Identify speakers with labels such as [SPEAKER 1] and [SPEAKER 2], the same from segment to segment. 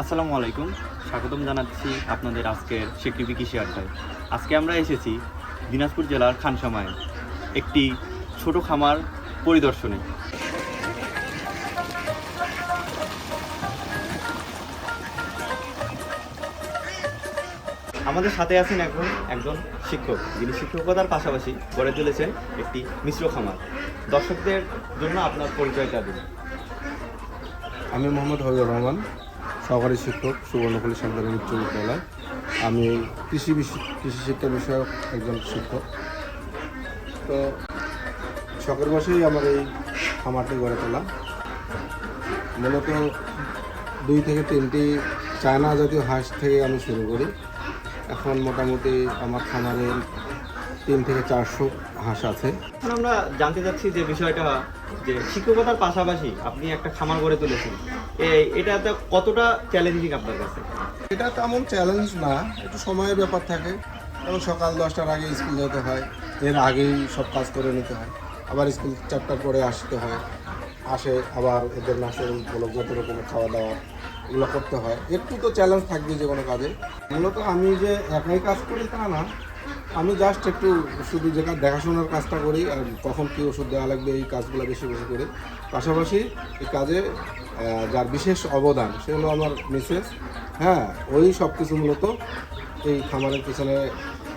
[SPEAKER 1] আসসালামু আলাইকুম। স্বাগতম জানাচ্ছি আপনাদের আজকের স্বীকৃতি কৃষি আড্ডায়। আজকে আমরা এসেছি দিনাজপুর জেলার খানসামায়, একটি ছোট খামার পরিদর্শনে। আমাদের সাথে আছেন এখন একজন শিক্ষক, যিনি শিক্ষকতার পাশাপাশি গড়ে তুলেছেন একটি মিশ্র খামার। দর্শকদের জন্য আপনার পরিচয়টা দিন।
[SPEAKER 2] আমি মোহাম্মদ হবিবুর রহমান সহকারী শিক্ষক সুবর্ণপল্লী সরকারি উচ্চ বিদ্যালয়। আমি কৃষি কৃষি শিক্ষা বিষয়ক একজন শিক্ষক। তো শখের বসেই আমার এই খামারটি গড়ে তোলা। মূলত দুই থেকে তিনটি চায়না জাতীয় হাঁস থেকে আমি শুরু করি। এখন মোটামুটি আমার খামারে তিন থেকে চারশো হাঁস আছে।
[SPEAKER 1] এখন আমরা জানতে চাচ্ছি যে বিষয়টা যে শিক্ষকতার পাশাপাশি আপনি একটা খামার গড়ে তুলেছেন। এই এটাতে কতটা চ্যালেঞ্জিং আপনার কাছে?
[SPEAKER 2] এটা তেমন চ্যালেঞ্জ না একটু সময়ের ব্যাপার থাকে। যেমন সকাল দশটার আগে স্কুল যেতে হয় এর আগেই সব কাজ করে নিতে হয়। আবার স্কুল চারটার পরে আসতে হয় আসে আবার এদের নাচের বলো যত রকমের খাওয়া দাওয়া এগুলো করতে হয়। একটু তো চ্যালেঞ্জ থাকবে যে কোনো কাজে। মূলত আমি যে একাই কাজ করি তা না আমি জাস্ট একটু শুধু যেটা দেখাশোনার কাজটা করি, আর কখন কী ওষুধ দেওয়া লাগবে, এই কাজগুলো বেশি বেশি করি। পাশাপাশি এই কাজে যার বিশেষ অবদান, সে হলো আমার মিসেস হ্যাঁ ওই সব কিছু মূলত এই খামারের পিছনে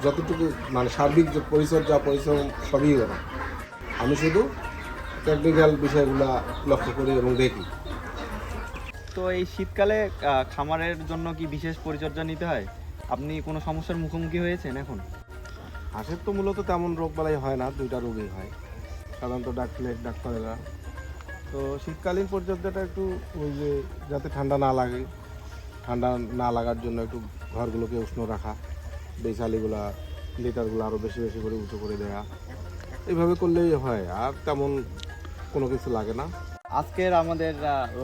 [SPEAKER 2] যতটুকু মানে সার্বিক যে পরিচর্যা, পরিশ্রম, সবই ওরা। আমি শুধু টেকনিক্যাল বিষয়গুলো লক্ষ্য করি এবং দেখি।
[SPEAKER 1] তো এই শীতকালে খামারের জন্য কি বিশেষ পরিচর্যা নিতে হয়? আপনি কোনো সমস্যার মুখোমুখি হয়েছেন এখন?
[SPEAKER 2] হাঁসের তো মূলত তেমন রোগ বালাই হয় না, দুইটা রোগই হয়। সাধারণত ডাকলে ডাক্তারেরা। তো শীতকালীন পরিচর্যাটা একটু ওই যে যাতে ঠান্ডা না লাগে, ঠান্ডা না লাগার জন্য একটু ঘরগুলোকে উষ্ণ রাখা বেচালিগুলা লিটারগুলো আরও বেশি বেশি করে উঁচু করে দেওয়া এইভাবে করলেই হয়, আর তেমন কোনো কিছু লাগে না।
[SPEAKER 1] আজকের আমাদের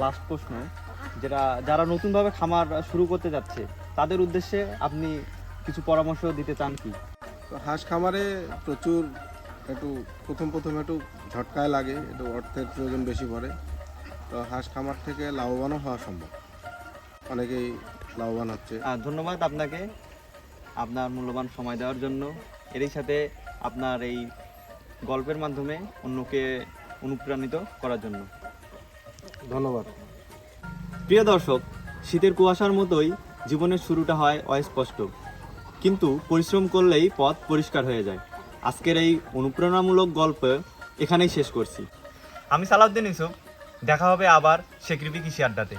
[SPEAKER 1] লাস্ট প্রশ্ন, যেটা যারা নতুনভাবে খামার শুরু করতে যাচ্ছে, তাদের উদ্দেশ্যে আপনি কিছু পরামর্শ দিতে চান কি?
[SPEAKER 2] তো হাঁস খামারে প্রচুর একটু প্রথম প্রথম একটু ঝটকায় লাগে একটু অর্থের প্রয়োজন বেশি পড়ে। তো হাঁস খামার থেকে লাভবানও হওয়া সম্ভব। অনেকেই লাভবান হচ্ছে।
[SPEAKER 1] ধন্যবাদ আপনাকে আপনার মূল্যবান সময় দেওয়ার জন্য। এরই সাথে আপনার এই গল্পের মাধ্যমে অন্যকে অনুপ্রাণিত করার জন্য।
[SPEAKER 2] ধন্যবাদ।
[SPEAKER 1] প্রিয় দর্শক শীতের কুয়াশার মতোই জীবনের শুরুটা হয় অস্পষ্ট। কিন্তু পরিশ্রম করলেই পথ পরিষ্কার হয়ে যায়। আজকের এই অনুপ্রেরণামূলক গল্প এখানেই শেষ করছি। আমি সালাউদ্দিন ইউসুফ, দেখা হবে আবার সেকৃপি কৃষি আড্ডাতে।